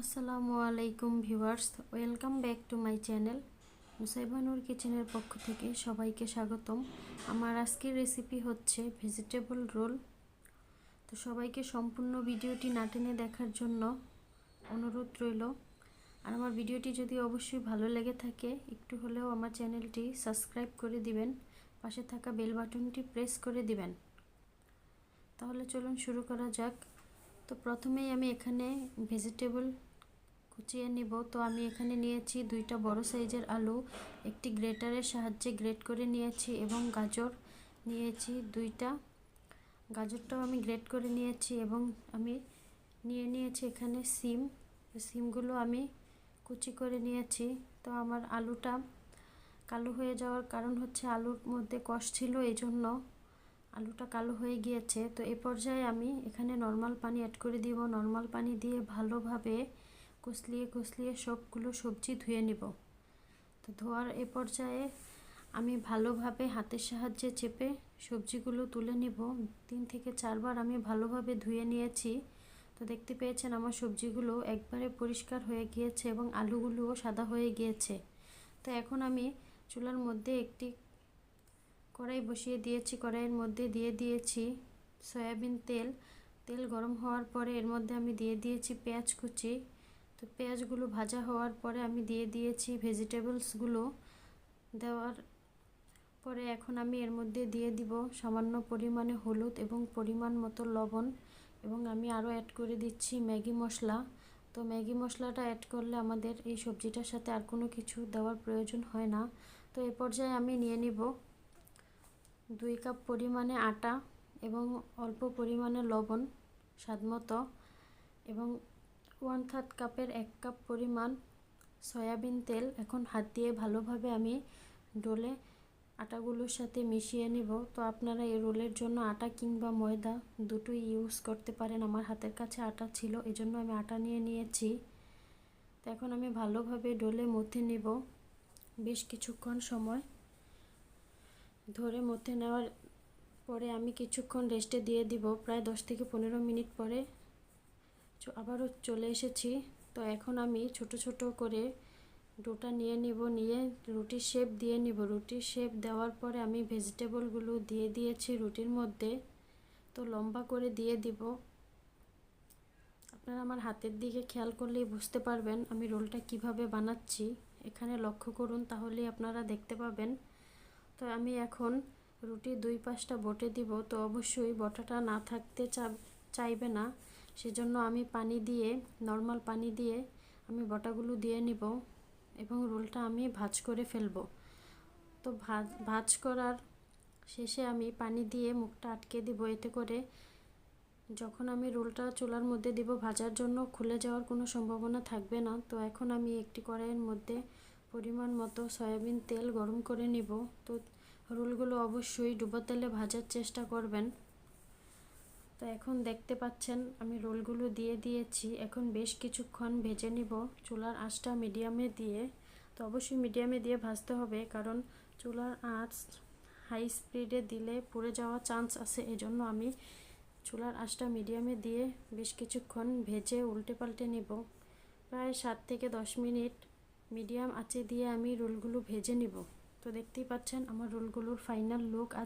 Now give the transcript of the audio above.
আসসালামু আলাইকুম viewers, welcome back to my channel. মুসাইবানুর কিচেনের পক্ষ থেকে সবাইকে স্বাগতম। আমার আজকের রেসিপি হচ্ছে ভেজিটেবল রোল। তো সবাইকে সম্পূর্ণ ভিডিওটি না টেনে দেখার জন্য অনুরোধ রইল। আর আমার ভিডিওটি যদি অবশ্যই ভালো লেগে থাকে, একটু হলেও আমার চ্যানেলটি সাবস্ক্রাইব করে দিবেন, পাশে থাকা বেল বাটনটি প্রেস করে দিবেন। তাহলে চলুন শুরু করা যাক। তো প্রথমেই আমি এখানে ভেজিটেবল কুচিয়ে নিব। তো আমি এখানে নিয়েছি দুইটা বড় সাইজের আলু, একটি গ্রেটারের সাহায্যে গ্রেট করে নিয়েছি এবং গাজর নিয়েছি দুইটা। গাজরটাও আমি গ্রেট করে নিয়েছি এবং আমি নিয়ে নিয়েছি এখানে সিম। সিমগুলো আমি কুচি করে নিয়েছি। তো আমার আলুটা কালো হয়ে যাওয়ার কারণ হচ্ছে আলুর মধ্যে কষ ছিল এই জন্য আলুটা কালো হয়ে গিয়েছে। তো এ পর্যায়ে আমি এখানে নর্মাল পানি অ্যাড করে দিব। নর্মাল পানি দিয়ে ভালোভাবে কুচলিয়ে কুচলিয়ে সবগুলো সবজি ধুয়ে নিব। তো ধোয়ার এ পর্যায়ে আমি ভালোভাবে হাতের সাহায্যে চেপে সবজিগুলো তুলে নিব। তিন থেকে চারবার আমি ভালোভাবে ধুয়ে নিয়েছি। তো দেখতে পেয়েছেন আমার সবজিগুলো একবারে পরিষ্কার হয়ে গিয়েছে এবং আলুগুলোও সাদা হয়ে গিয়েছে। তো এখন আমি চুলার মধ্যে একটি কড়াই বসিয়ে দিয়েছি। কড়াইয়ের মধ্যে দিয়ে দিয়েছি সয়াবিন তেল। তেল গরম হওয়ার পরে এর মধ্যে আমি দিয়ে দিয়েছি পেঁয়াজ কুচি। তো পেঁয়াজগুলো ভাজা হওয়ার পরে আমি দিয়ে দিয়েছি ভেজিটেবলসগুলো দেওয়ার পরে এখন আমি এর মধ্যে দিয়ে দিব সামান্য পরিমাণে হলুদ এবং পরিমাণ মতো লবণ এবং আমি আরও অ্যাড করে দিচ্ছি ম্যাগি মশলা। তো ম্যাগি মশলাটা অ্যাড করলে আমাদের এই সবজিটার সাথে আর কোনো কিছু দেওয়ার প্রয়োজন হয় না। তো এ পর্যায়ে আমি নিয়ে নিব দুই কাপ পরিমাণে আটা এবং অল্প পরিমাণে লবণ স্বাদমতো এবং ওয়ান থার্ড কাপের এক কাপ পরিমাণ সয়াবিন তেল এখন হাত দিয়ে ভালোভাবে আমি ডোলে আটাগুলোর সাথে মিশিয়ে নিব। তো আপনারা এই রোলের জন্য আটা কিংবা ময়দা দুটোই ইউজ করতে পারেন। আমার হাতের কাছে আটা ছিল, এজন্য আমি আটা নিয়ে নিয়েছি। তো এখন আমি ভালোভাবে ডোলে মথে নিব। বেশ কিছুক্ষণ সময় ধরে মধ্যে নেওয়ার পরে আমি কিছুক্ষণ রেস্টে দিয়ে দিব। প্রায় দশ থেকে পনেরো মিনিট পরে আবারও চলে এসেছি। তো এখন আমি ছোট ছোট করে ডোটা নিয়ে নিব, নিয়ে রুটির শেপ দিয়ে নিব। রুটির শেপ দেওয়ার পরে আমি ভেজিটেবলগুলো দিয়ে দিয়েছি রুটির মধ্যে। তো লম্বা করে দিয়ে দিব। আপনারা আমার হাতের দিকে খেয়াল করলেই বুঝতে পারবেন আমি রোলটা কীভাবে বানাচ্ছি। এখানে লক্ষ্য করুন তাহলেই আপনারা দেখতে পাবেন। তো আমি এখন রুটি দুই পাশটা বটে দিব। তো অবশ্যই বটাটা না থাকতে চাইবে না। সেজন্য আমি পানি দিয়ে নর্মাল পানি দিয়ে আমি বটাগুলো দিয়ে নিব এবং রোলটা আমি ভাজ করে ফেলব। তো ভাজ ভাজ করার শেষে আমি পানি দিয়ে মুখটা আটকে দিব। এতে করে যখন আমি রোলটা চুলার মধ্যে দিব, ভাজার জন্য খুলে যাওয়ার কোনো সম্ভাবনা থাকবে না। তো এখন আমি একটি কড়াইয়ের মধ্যে পরিমাণ মতো সয়াবিন তেল গরম করে নিব। তো রোলগুলো অবশ্যই ডুবো তেলে ভাজার চেষ্টা করবেন। তো এখন দেখতে পাচ্ছেন, আমি রোলগুলো দিয়ে দিয়েছি। এখন বেশ কিছুক্ষণ ভেজে নিব। চুলার আঁচটা মিডিয়ামে দিয়ে, তো অবশ্যই মিডিয়ামে দিয়ে ভাজতে হবে, কারণ চুলার আঁচ হাই স্পিডে দিলে পুড়ে যাওয়ার চান্স আছে। এজন্য আমি চুলার আঁচটা মিডিয়ামে দিয়ে বেশ কিছুক্ষণ ভেজে উল্টে পাল্টে নিব। প্রায় সাত থেকে দশ মিনিট মিডিয়াম আঁচে দিয়ে আমি রোলগুলো ভেজে নিব। তো দেখতেই পাচ্ছেন, আমার রোলগুলোর ফাইনাল লুক আজ